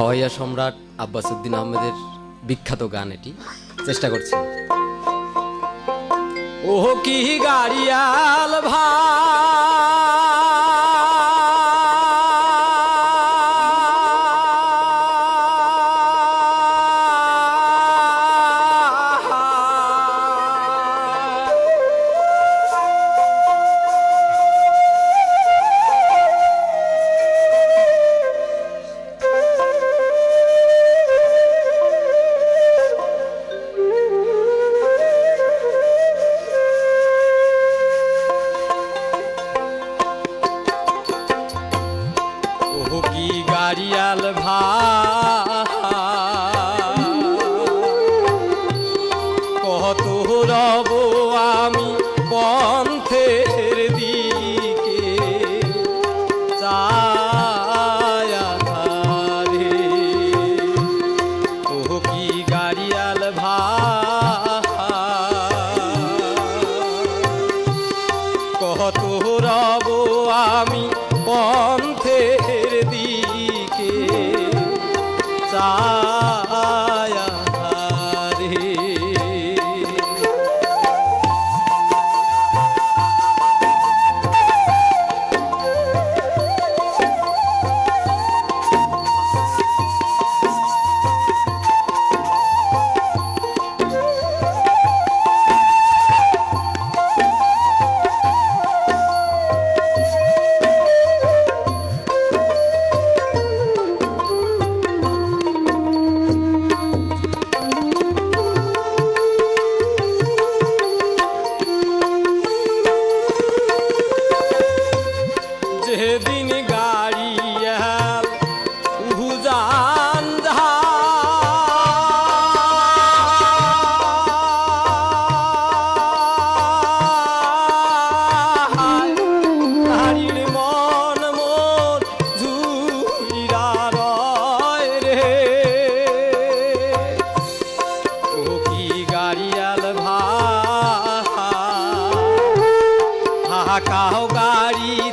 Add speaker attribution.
Speaker 1: হাওয়াইয়া সম্রাট আব্বাসুদ্দিন আহমেদের বিখ্যাত গান এটি। চেষ্টা করছি। ও কি গাড়িয়াল ভাই! গাড়িয়াল ভাই কত রব আমি পন্থের দিকে চায়াধারে ও কি গাড়িয়াল ভাই কত রব আমি सा ঢাকাও গাড়ি